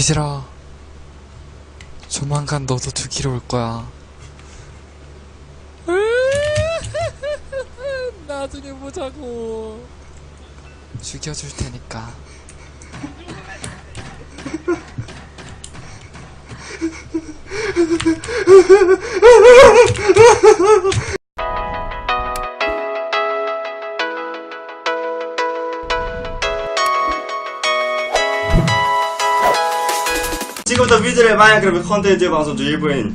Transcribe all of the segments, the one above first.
베시라. 조만간 너도 죽이러 올 거야. 나중에 보자고. 죽여줄 테니까 지금부터 위즈의 마인크래프트 컨텐츠 방송 중 1부인.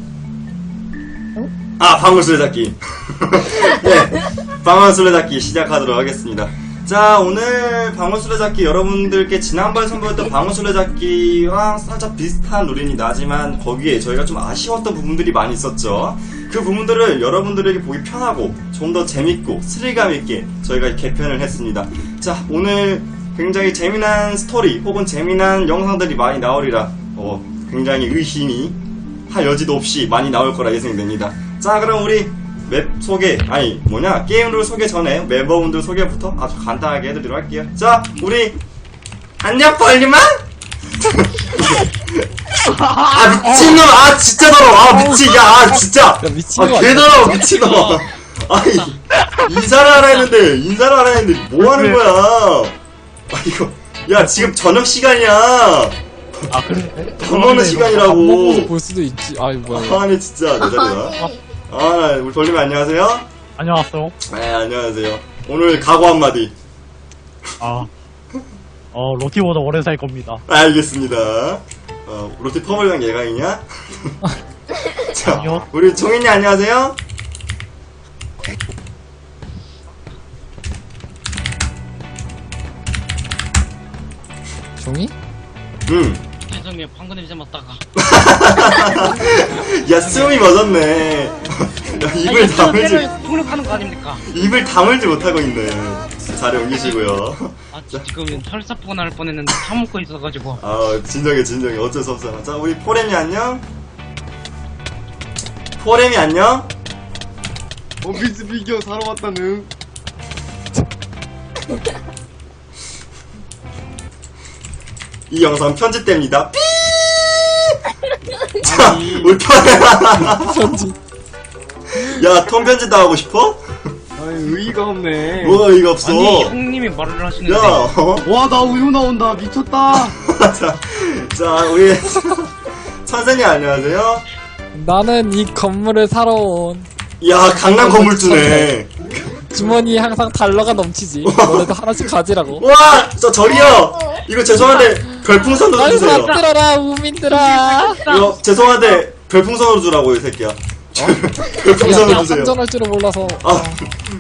아 방울술래잡기. 네. 방울술래잡기 시작하도록 하겠습니다. 자 오늘 방울술래잡기 여러분들께 지난번에 선보였던 방울술래잡기랑 살짝 비슷한 룰이 나지만 거기에 저희가 좀 아쉬웠던 부분들이 많이 있었죠. 그 부분들을 여러분들에게 보기 편하고 좀 더 재밌고 스릴감 있게 저희가 개편을 했습니다. 자 오늘 굉장히 재미난 스토리 혹은 재미난 영상들이 많이 나오리라 어, 굉장히 의심이 할 여지도 없이 많이 나올 거라 예상됩니다. 자, 그럼 우리 맵 소개, 아니, 뭐냐, 게임 룰 소개 전에 멤버분들 소개부터 아주 간단하게 해드리도록 할게요. 자, 우리, 안녕, 빨리만! 아, 미친놈! 아, 진짜 더러워! 아, 미친, 야, 아, 진짜! 야, 미친 아, 거개 아니야? 더러워, 미친놈! 아니, 인사를 하라 했는데, 인사를 하라 했는데, 뭐 하는 거야? 아, 이거, 야, 지금 저녁 시간이야! 아 그래? 밥 먹는 밥 시간이라고! 볼 수도 있지 아이 뭐야 아니 진짜 내 자리다. 아 우리 벌님 안녕하세요. 안녕하세요. 네 안녕하세요. 오늘 각오 한마디. 아, 어 로티보다 오래 살 겁니다. 알겠습니다. 어, 로티 퍼블이랑 예강이냐? 자 아니요. 우리 종인이 안녕하세요. 종이? 응. 죄송해요 방금 냄새 맡다가 야 수염이 멎었네. 야, 입을 다물지 폭력하는 거 아닙니까? 입을 다물지 못하고 있네. 자리 옮기시고요. 아 지금 혈사포가 날 뻔했는데 참고 있어가지고 아 진정해 진정해 어쩔 수 없잖아. 자 우리 포렘이 안녕. 포렘이 안녕. 원피스 피규어 사러 왔다는 이 영상 편집됩니다. 삐! 자. 편지 야, 톤 편집도 하고 싶어? 아니 의의가 없네 뭐가 이가 없어? 아니 형님이 말을 하시는데 야, 어? 와 나 우유 나온다 미쳤다 자, 자, 우리 선생님 안녕하세요. 나는 이 건물을 사러 온 야, 강남 건물주네. 주머니에 항상 달러가 넘치지 너네도 하나씩 가지라고 와, 저 저기요. 이거 죄송한데 별풍선으로 주세요. 만들어라 우민들아 이거 죄송한데 별풍선으로 주라고 이 새끼야. 별풍선으로 야, 주세요. 환전할 줄은 몰라서 아,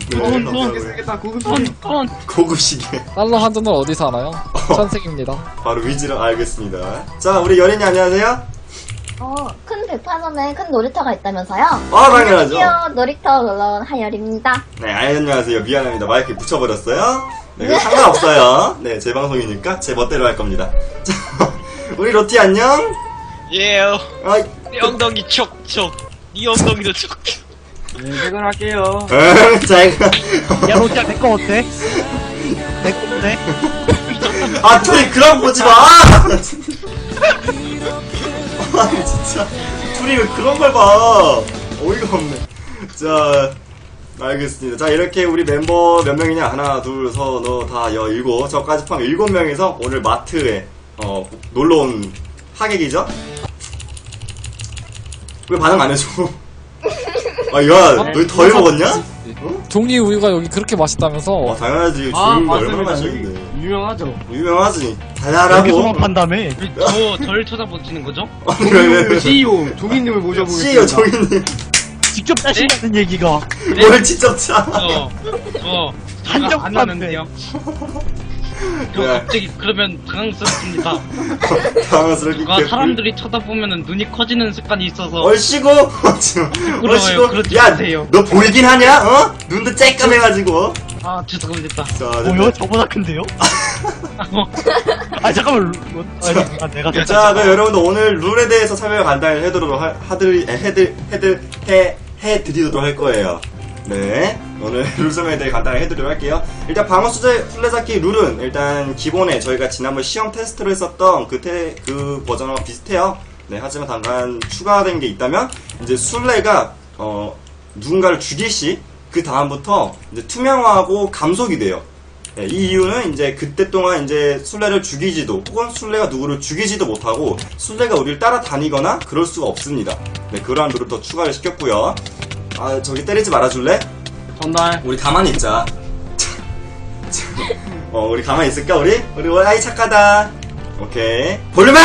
네, 돈, 돈. 고급시계. 달러 환전을 어디서 하나요? 천색입니다 바로 위지로 알겠습니다. 자, 우리 연인이 안녕하세요. 어, 큰 백화점에 큰 놀이터가 있다면서요? 아, 당연하죠. 안녕하세요. 놀이터 놀러 온 하열입니다. 네, 안녕하세요. 미안합니다. 마이크 붙여버렸어요. 네, 이거 상관없어요. 네, 제 방송이니까 제 멋대로 할 겁니다. 자, 우리 로티 안녕? 예요 아, 네 엉덩이 촉촉 네 엉덩이도 촉촉 네 퇴근할게요 응, 잘 가. 야 로티야 내 거 어때? 내 건데? 아, 둘이 그럼 보지 마! 아니, 진짜. 둘이 왜 그런 걸 봐? 어이가 없네. 자, 알겠습니다. 자, 이렇게 우리 멤버 몇 명이냐? 하나, 둘, 서, 너, 다, 여, 일곱. 저까지 포함 일곱 명이서 오늘 마트에, 어, 놀러 온 하객이죠? 왜 반응 안 해줘? 아, 야, 너희 더 해 먹었냐? 종이 우유가 여기 그렇게 맛있다면서 아, 당연하지. 아 주는 거 얼마나 맞습니다 맛있는데. 유명하죠 유명하지. 달달하고. 소문 판다며? 저덜 쳐다보시는 거죠? 왜, 왜. CEO 종이님을 CEO 모셔보겠습니다 정인님. 직접 따신다는 얘기가 뭘 직접 차. 저 저 한정 안나 저 네. 갑자기 그러면 당황스럽습니다 당황스럽게. 누가 사람들이 쳐다보면 눈이 커지는 습관이 있어서 얼씨구. 얼씨구. 그러지 야, 마세요. 너 보이긴 하냐? 어? 눈도 쬐끔해가지고. 아 죄송합니다 자, 뭐요? 저보다 큰데요? 아 잠깐만 로, 아니, 아 내가 자, 자, 그럼 여러분들 오늘 룰에 대해서 설명을 간단히 해드리도록 하, 에, 해드, 해드, 해, 해드리도록 할 거예요. 네, 오늘 룰 설명에 대해 간단하게 해드리도록 할게요. 일단 방어 수제 술래잡기 룰은 일단 기본에 저희가 지난번 시험 테스트로 했었던 그, 테, 그 버전과 비슷해요. 네, 하지만 잠깐 추가된 게 있다면 이제 술래가 어, 누군가를 죽일 시 그 다음부터 이제 투명화하고 감속이 돼요. 네, 이 이유는 이제 그때 동안 이제 술래를 죽이지도 혹은 술래가 누구를 죽이지도 못하고 술래가 우리를 따라다니거나 그럴 수가 없습니다. 네, 그러한 룰을 더 추가를 시켰고요. 아, 저기 때리지 말아줄래? 전달. 우리 가만히 있자. 어, 우리 가만히 있을까, 우리? 우리, 어, 아이, 착하다. 오케이. 볼륨아!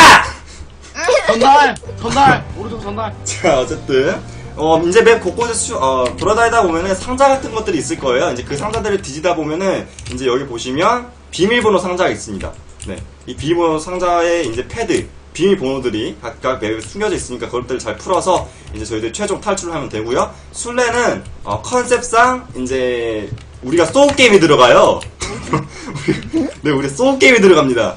전달. 전달. 오른쪽 전달. 자, 어쨌든. 어, 이제 맵 곳곳에 수, 어, 돌아다니다 보면은 상자 같은 것들이 있을 거예요. 이제 그 상자들을 뒤지다 보면은, 이제 여기 보시면, 비밀번호 상자가 있습니다. 네. 이 비밀번호 상자에 이제 패드, 비밀번호들이 각각 맵에 숨겨져 있으니까 그것들을 잘 풀어서, 이제 저희들 최종 탈출을 하면 되고요. 술래는, 어, 컨셉상, 이제, 우리가 소울 게임이 들어가요. 우리- 네, 우리 소울 게임이 들어갑니다.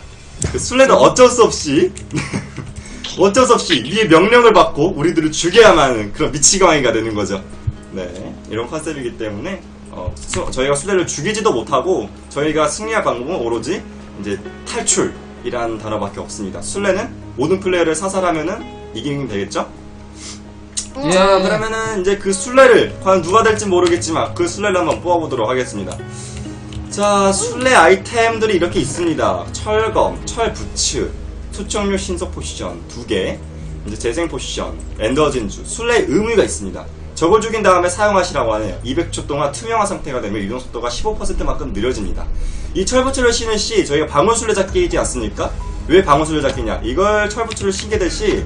그 술래는 어쩔 수 없이, 어쩔 수 없이 위의 명령을 받고 우리들을 죽여야만 하는 그런 미치광이가 되는 거죠. 네, 이런 컨셉이기 때문에 어, 수- 저희가 수레를 죽이지도 못하고 저희가 승리할 방법은 오로지 이제 탈출이라는 단어밖에 없습니다. 술래는 모든 플레이어를 사살하면은 이기면 되겠죠? 예. 자, 그러면은 이제 그 술래를 과연 누가 될지 모르겠지만 그 술래를 한번 뽑아보도록 하겠습니다. 자, 술래 아이템들이 이렇게 있습니다. 철검, 철부츠, 투척류 신속 포지션 두 개, 이제 재생 포지션, 엔더 진주, 술래의 의무가 있습니다. 적을 죽인 다음에 사용하시라고 하네요. 200초 동안 투명한 상태가 되면 이동 속도가 15%만큼 느려집니다. 이 철부츠를 신은 시 저희가 방울술래 잡기이지 않습니까? 왜 방울술래 잡기냐? 이걸 철부츠를 신게 될시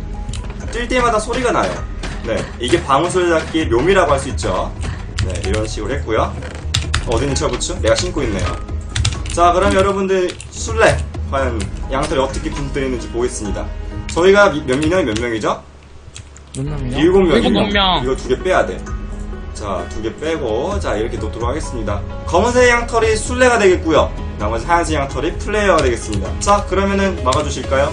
뛸 때마다 소리가 나요. 네, 이게 방울술래 잡기의 묘미라고 할 수 있죠. 네, 이런 식으로 했고요. 어디는 철부츠? 내가 신고 있네요. 자, 그럼 여러분들 술래 과연 양털이 어떻게 분포되어 있는지 보겠습니다. 저희가 미- 몇 명이 몇 명이죠? 몇 명이요? 일곱 명이죠. 일곱 명. 이거 두 개 빼야 돼. 자, 두 개 빼고 자 이렇게 놓도록 하겠습니다. 검은색 양털이 술래가 되겠고요. 나머지 하얀색 양털이 플레이어가 되겠습니다. 자, 그러면은 막아주실까요?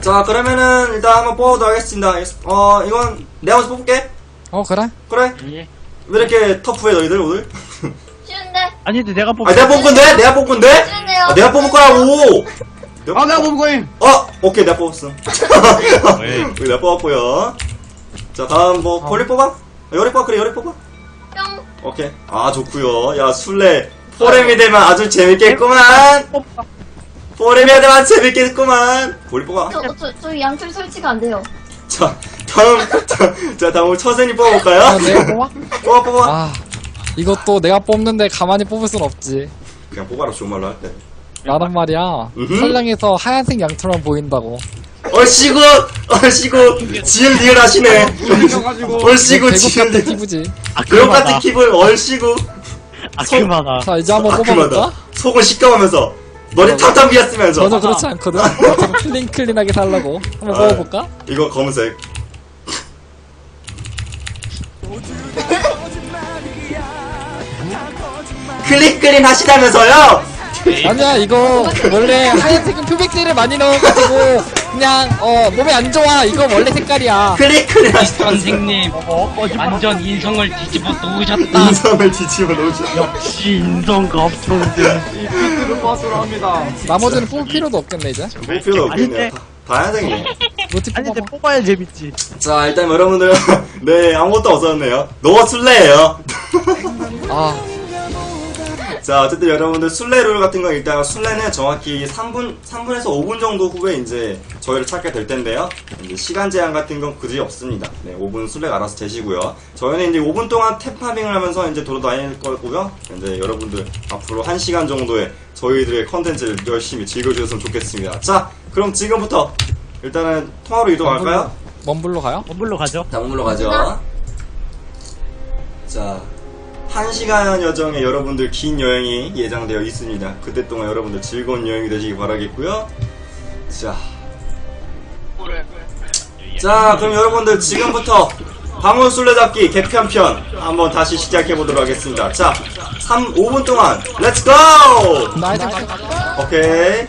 자, 그러면은 일단 한번 뽑아보도록 하겠습니다. 어, 이건 내가 먼저 뽑을게. 어 그래? 그래? 예. 왜 이렇게 터프해 너희들 오늘? 쉬운데? 아니, 근데 내가 뽑 아, 내가 뽑을 건데? 내가 뽑을 건데? 쉬운데요? 아, 내가 뽑을 거라고! 아, 내가 뽑을 거임. 어! 오케이, 내가 뽑았어. 왜? 우리 내가 뽑았고요 자, 다음 뭐, 폴리 뽑아? 열이 뽑아, 그래, 열이 뽑아. 뿅. 오케이. 아, 좋구요 야, 술래. 포렘이 되면 아주 재밌겠구만! 포렘이 되면 재밌겠구만! 폴리 뽑아. 저, 저, 저 양털 설치가 안 돼요. 자, 다음, 자, 자, 다음 처sen이 아 뽑아볼까요? 내가 뽑아? 뽑아, 뽑아. 아 이것도 내가 뽑는데 가만히 뽑을 순 없지 그냥 뽑아라, 좋은 말로 할 때. 나란 말이야 음흠. 설량에서 하얀색 양털만 보인다고 얼씨구! 얼씨구! 지은 리을 하시네. 얼씨구, 대국 같은 리을. 기부지 그런 아크마다. 같은 킵을 얼씨구. 아크마다. 자 이제 한번 뽑아볼까? 속을 시꺼하면서 머리 탁탁 비었으면서 전혀 그렇지 않거든 나처럼 클린 클린하게 살라고 한번 아. 뽑아볼까? 이거 검은색 클릭 클린 하시다면서요? 아니야 이거 원래 하얀색은 표백제를 많이 넣어가지고 그냥 어 몸에 안 좋아 이거 원래 색깔이야 클릭 클린 하시다면서 선생님 어. 완전 인성을 뒤집어 놓으셨다. 인성을 뒤집어 놓으셨 역시 인성가 없던데. 이피트를 파스로 합니다. 나머지는 뽑을 필요도 없겠네 이제 볼 필요 없겠네요 아닌데. 다, 다 하얀색이네 로티 아니, 근데 뽑아야 재밌지. 자 일단 여러분들 네 아무것도 없었네요 너가 술래예요 아 자, 어쨌든 여러분들 술래 룰 같은 건 일단 술래는 정확히 3분, 3분에서 5분 정도 후에 이제 저희를 찾게 될 텐데요. 이제 시간 제한 같은 건 그지 없습니다. 네, 5분 술래가 알아서 되시고요. 저희는 이제 5분 동안 탭파밍을 하면서 이제 돌아다닐 거고요. 이제 여러분들 앞으로 1시간 정도의 저희들의 컨텐츠를 열심히 즐겨주셨으면 좋겠습니다. 자, 그럼 지금부터 일단은 통화로 이동할까요? 먼블로 가요? 원불로 가죠. 다음으로 가죠. 자, 한 시간 여정에 여러분들 긴 여행이 예정되어 있습니다. 그때 동안 여러분들 즐거운 여행이 되시기 바라겠고요. 자, 자, 그럼 여러분들 지금부터 방울 술래잡기 개편편 한번 다시 시작해 보도록 하겠습니다. 자, 3, 5분 동안 렛츠 고! 오케이.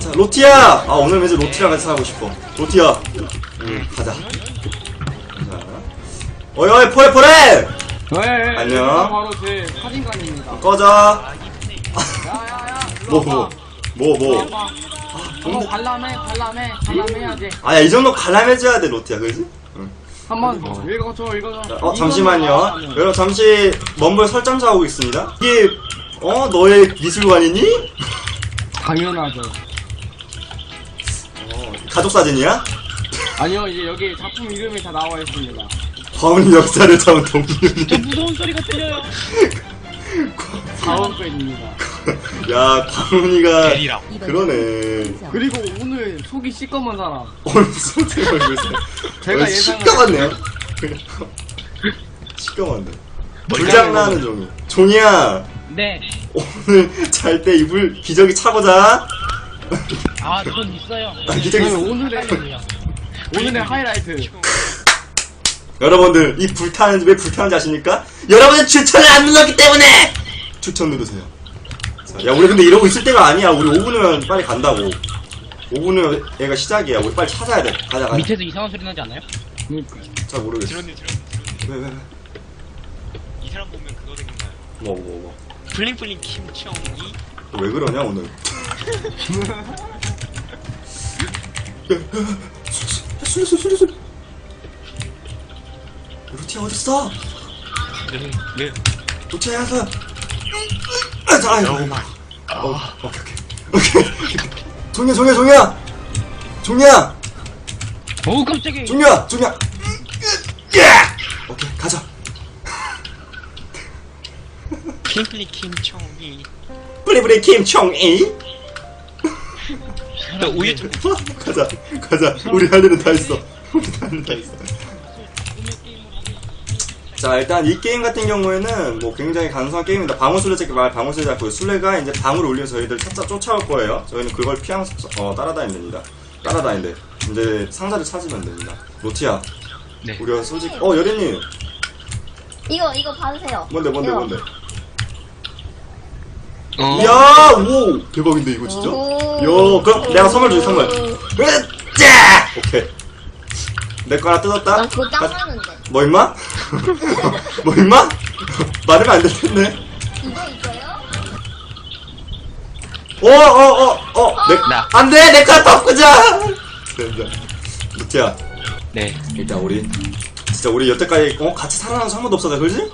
자, 로티야! 아, 오늘 왠지 로티랑 같이 하고 싶어. 로티야. 응, 가자. 자, 어이 어이 포레 포레 네, 안녕. 바로 제 사진관입니다. 꺼져 야야야. 뭐 뭐 뭐뭐 한번 관람해, 관람해, 관람해야지. 아 야 이 정도 갈라매줘야 돼 로티야 그지? 응. 한번 읽어줘, 읽어줘. 어 잠시만요 여러분 잠시 먼볼 설정 자고 있습니다 이게 어 너의 미술관이니? 당연하죠. 어, 가족 사진이야? 아니요, 이제 여기 작품 이름이 다 나와 있습니다. 과운 역사를 담은 동물이 저 무서운 소리가 들려요. 다음 거입니다. 야 대리라고. 그러네 그리고 오늘 속이 시꺼먼 사람. 오늘 무슨 생각을 글쎄 제가 어, 시꺼먼네요 시꺼먼데 불장나는 종이 종이야 네. 오늘 잘 때 이불 기저귀 차고 자 아, 전 있어요. 아, 기저귀 그러면 오늘의 오늘의 하이라이트. 여러분들 이 불타는 왜 불타는지 아십니까? 여러분들 추천을 안 눌렀기 때문에 추천 누르세요 자, 야 우리 근데 이러고 있을 때가 아니야 우리 5분이면 빨리 간다고 5분이면 얘가 시작이야 우리 빨리 찾아야 돼 가자 가자 밑에서 이상한 소리 나지 않아요? 잘 모르겠어 드론님 드론 왜왜 왜? 이 사람 보면 그거 생각나요 뭐 뭐 뭐. 블링블링 김청이 왜 그러냐 오늘 술술 술술 술루 티야 어딨어? 네, 네. 야서. 자 아이고. 어, 오케이 오케이. 오케이. 종이야 종이야 종이야. 종이야. 어우, 깜짝이야. 종이야 종이야. 예! 오케이 가자. 블링블링 김청이. 뿌리뿌리 김청이. 나 우유 좀 가자. 가자. 우리 할 일은 다 했어. 우리 할 일은 다 했어 자 일단 이 게임 같은 경우에는 뭐 굉장히 간소한 게임입니다. 방울 술래잡기 말 방울 술래 잡고 술래가 이제 방울 올리면서 저희들 찾아 쫓아올 거예요. 저희는 그걸 피하면서 어, 따라다니면 됩니다. 따라다니는데 이제 상자를 찾으면 됩니다. 로티야. 네. 우리가 솔직히 어 여린님 이거, 이거 받으세요. 뭔데 뭔데 이거. 뭔데? 어. 이야 오! 대박인데 이거 진짜? 오. 요 그럼 내가 선물 줄게 선물. 으짜 오케이 내거 하나 뜯었다 난 그거 짱 가- 많은데. 뭐 임마? 뭐 임마? 말하면 안 될 텐데. 이거 이거요? 어, 어, 어, 어, 내, 나. 안 돼! 내 카드 바꾸자! 된다. 루티야, 네. 일단 우리, 진짜 우리 여태까지, 어, 같이 살아남은 적한 번도 없었다, 그지?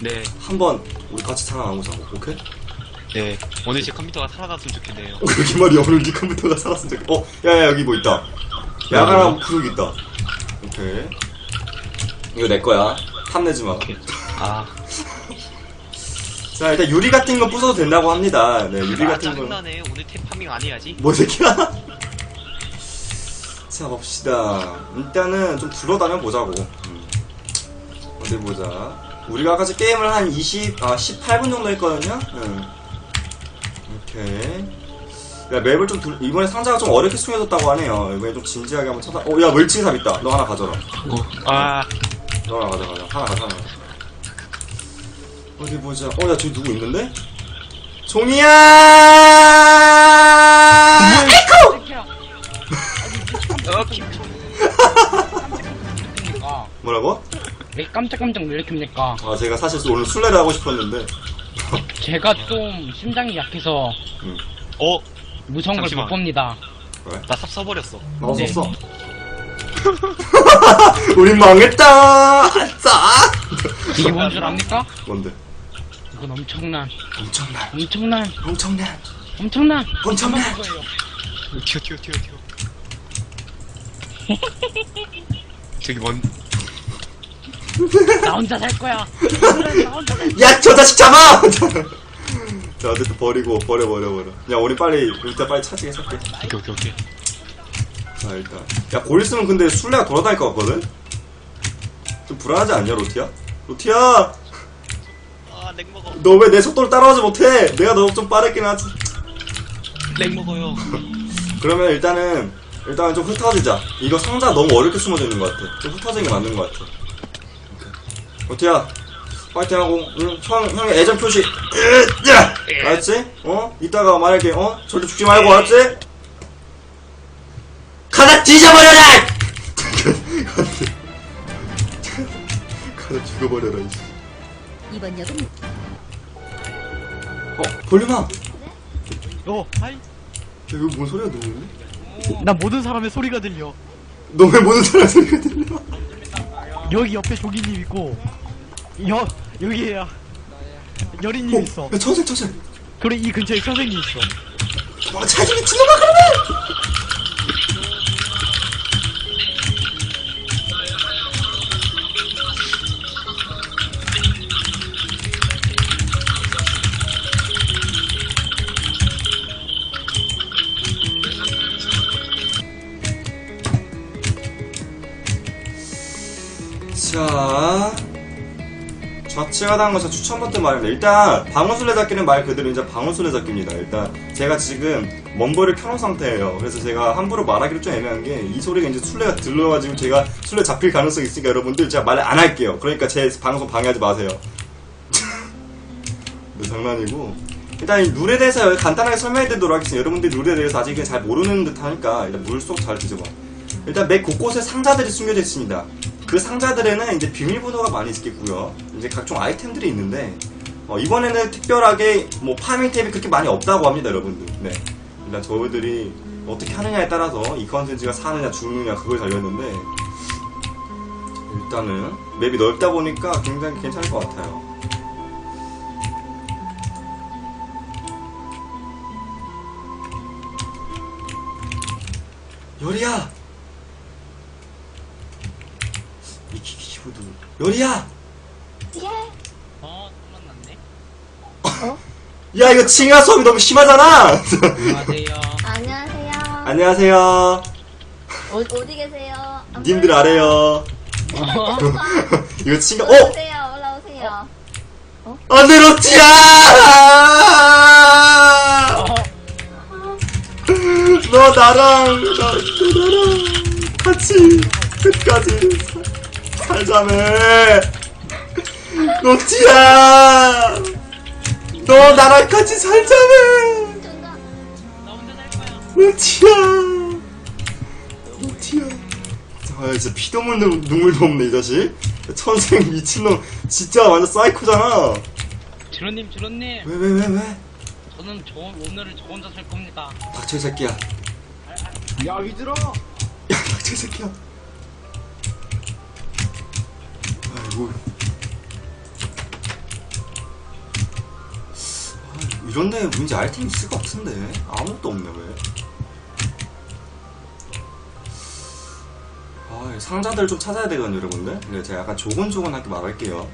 네. 한 번, 우리 같이 살아남자고, 오케이? 네. 오늘 제 컴퓨터가 살아났으면 좋겠네요. 그렇게 말이야, 오늘 네 컴퓨터가 살았으면 좋겠 어, 야, 야, 여기 뭐 있다. 야간하고 구석 있다. 오케이. 이거 내 거야. 탐내지 마. 아. 자, 일단 유리 같은 거 부숴도 된다고 합니다. 네, 유리 아 같은 거. 짜증나네. 오늘 탭 파밍 안 해야지. 뭐 새끼야? 자 봅시다. 일단은 좀 둘러다녀 보자고. 음. 어디 보자. 우리가 아까 전 게임을 한 20, 아 18분 정도 했거든요. 응. 오케이. 야 맵을 좀 둘, 이번에 상자가 좀 어렵게 숨겨졌다고 하네요. 이번에 좀 진지하게 한번 찾아. 어, 야 멀치삽 있다. 너 하나 가져라. 아. 너 하나 가져가. 하나 가져. 하나. 가져. 어디 보자. 어, 야 저기 누구 있는데? 종이야! 어, 김청. 깜짝깜짝이니까. 뭐라고? 왜 깜짝깜짝 합니까? 아 제가 사실 오늘 술래를 하고 싶었는데 제가 좀 심장이 약해서 어. 무서운 걸 잠시만. 못 봅니다. 나 삽 써버렸어. 나도 네. 썼어 우린 망했다 아싸 이게 뭔 줄 압니까? 뭔데 이건 엄청난, 엄청난 엄청난, 엄청난 엄청난, 엄청난 거예요. 튀어 튀어 튀어 튀어. 저기 뭔 나 혼자 살 거야. 나 혼자 살야저 자식 잡아 자 어쨌든 버리고 버려 버려 버려 야 우리 빨리 일단 빨리 차지게 살게 오케이 오케이 오케이. 자 일단 야곧 있으면 근데 술래가 돌아다닐 것 같거든 좀 불안하지 않냐 로티야 로티야 아 렉 먹어. 너 왜 내 속도를 따라오지 못해 내가 너 좀 빠르긴 하지 렉 먹어요. 그러면 일단은 일단은 좀 흩어지자. 이거 상자 너무 어렵게 숨어져 있는 것 같아. 좀 흩어지는 게 맞는 것 같아. 오케이. 어태야, 파이팅하고, 응, 형, 형의 애정 표시. 으 쌰! 알았지? 어? 이따가 만약에, 어? 절대 죽지 말고, 알았지? 가다 뒤져버려라! 죽어버려라 이씨. 이번 역은 어 볼륨아 어, 하이. 이거 뭔 소리야 너? 나 모든 사람의 소리가 들려. 너왜 모든 사람 소리가 들려? 여기 옆에 조기님 있고, 여, 여기에야. 여리님 있어. 야 천생 천생 그리고 이 근처에 선생님 있어. 와 자기 미친놈아 그러면 좌측하다는 것은 추천 버튼 말입니다. 일단 방울술래잡기는 말 그대로 이제 방울술래잡기입니다. 일단 제가 지금 먼벌을 켜놓은 상태예요. 그래서 제가 함부로 말하기로 좀 애매한 게 이 소리가 이제 술래가 들려가지고 제가 술래 잡힐 가능성이 있으니까 여러분들 제가 말을 안 할게요. 그러니까 제 방송 방해하지 마세요. 네, 장난이고 일단 이 룰에 대해서 간단하게 설명해 드리도록 하겠습니다. 여러분들이 룰에 대해서 아직 잘 모르는 듯 하니까 일단 물속 잘 뒤져봐. 일단 맵 곳곳에 상자들이 숨겨져 있습니다. 그 상자들에는 이제 비밀번호가 많이 있겠고요. 이제 각종 아이템들이 있는데 어, 이번에는 특별하게 뭐 파밍 탭이 그렇게 많이 없다고 합니다, 여러분들. 네. 일단 저희들이 어떻게 하느냐에 따라서 이 컨텐츠가 사느냐 죽느냐 그걸 달렸는데 일단은 맵이 넓다 보니까 굉장히 괜찮을 것 같아요. 요리야! 이 키키키보드 요리야! 예. 어, 또 만났네. 야 이거 칭하 수업이 너무 심하잖아! 안녕하세요. 안녕하세요. 안녕하세요 어, 어디 계세요? 안 님들 보여요? 아래요 이거 칭하 어! 올라오세요. 올라오세요. 안돼 로티야! 너 나랑 너, 너 나랑 같이 끝까지 사- 살자매. 로티야. 너 나랑 같이 살자매. 로티야. 로티야. 아 진짜 피도 물 눈물도 없네 이 자식. 천생 미친놈. 진짜 완전 사이코잖아. 주로님, 주로님. 왜 왜 왜 왜? 저는 저 오늘은 저 혼자 살 겁니다. 닥쳐 이 새끼야. 야 위들어. 야, 닥쳐 이 새끼야 아이고 아, 이런 데 왠지 아이템 있을 것 같은데 아무것도 없네 왜 아, 상자들 좀 찾아야 되거든요 여러분들 그래 제가 약간 조곤조곤하게 말할게요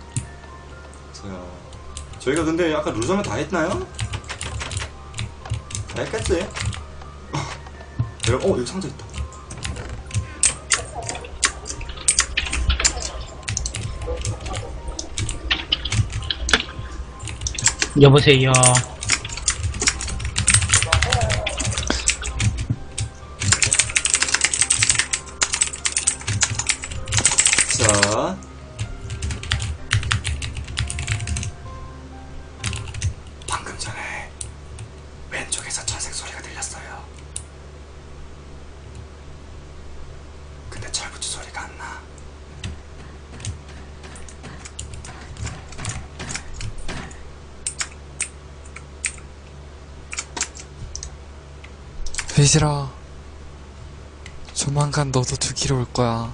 자 저희가 근데 아까 루저면 다 했나요? 다 했겠지? 어, 여기 상자 있다. 여보세요. 베이지라 조만간 너도 죽이러 올 거야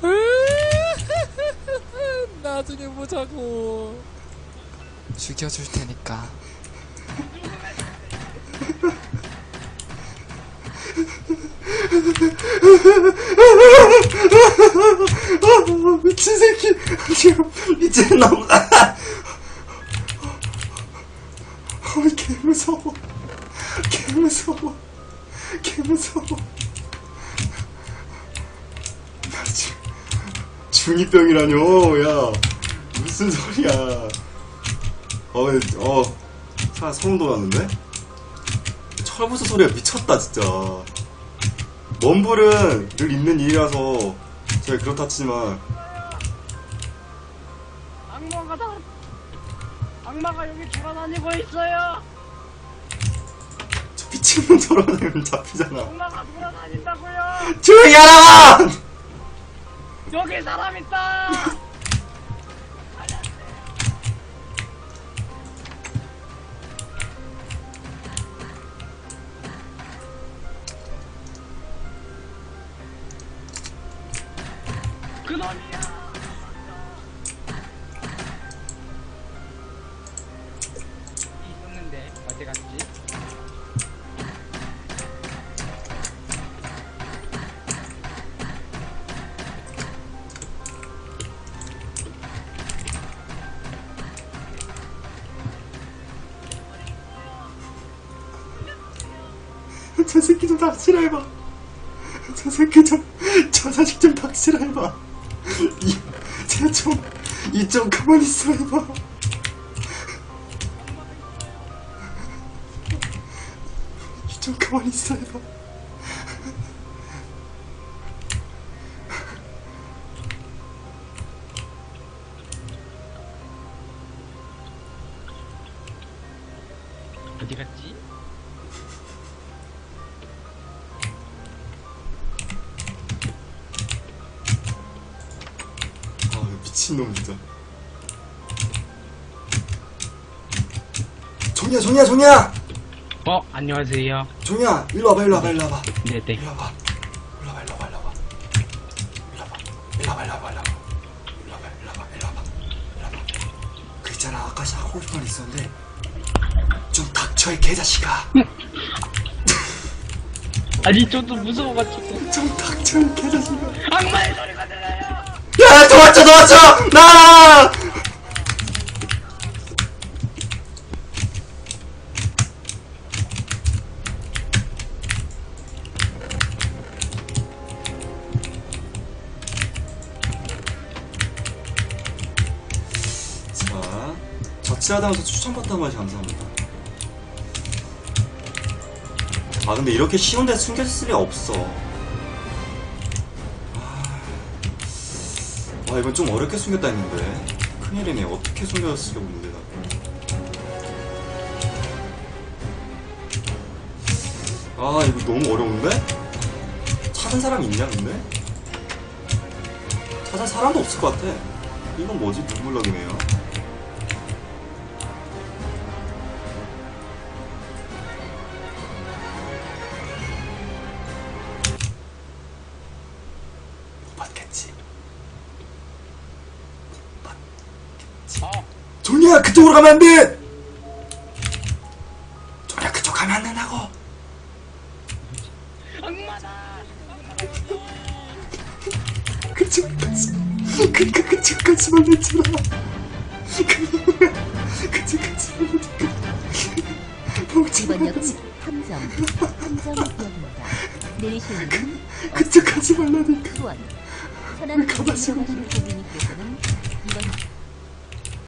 나중에 보자고 죽여줄 테니까 아, 미친 새끼. 지금 미친 놈. 아, 개 무서워. 개 무서워. 개 무서워. 나 지금 중이병이라뇨. 야 무슨 소리야. 어, 어, 사 소름 돋았는데? 철부수 소리가 미쳤다 진짜. 먼불은 늘 있는 일이라서 제가 그렇다 치지만 악마가 다 악마가 여기 돌아다니고 있어요 저 미친놈 돌아다니면 잡히잖아 악마가 돌아다닌다고요 조용히 하라! 여기 사람 있다! 저 새끼 좀 닥치라 해봐. 저 새끼 좀, 저 자식 좀 닥치라 해봐. 이, 쟤 좀, 이 좀 가만히 있어 해봐. 이 좀 가만히 있어 해봐. 어디 갔지? 미친놈 진짜. 종이야, 종이야, 종이야! 어 안녕하세요. 종이야, 일로 와봐, 일로 와봐, 일로 와봐. 네네. 일로 와봐. 일로 와봐, 일로 와봐, 일로 와봐. 일로 와봐. 일로 와봐, 일로 와봐, 일로 와봐. 일로 와봐, 일로 와봐, 일로 와봐. 일로 와봐. 그 있잖아, 아까 하고 싶은 말 있었는데. 좀 닥쳐, 이 개자식아. 아니 저도 무서워가지고. 좀 닥쳐, 이 개자식아. 악마의 들려요. 야, 도망쳐, 도망쳐! 나! 자, 자취하다면서 추천받다는 것이 감사합니다. 아, 근데 이렇게 쉬운 데 숨겨질 리 없어. 아 이건 좀 어렵게 숨겼다 했는데 큰일이네 어떻게 했는데 나 아, 이거 너무 어려운데? 찾은 사람이 있냐, 근데? 찾을 사람도 없을 것 같아. 이건 뭐지? 눈물럭이네요. 종이야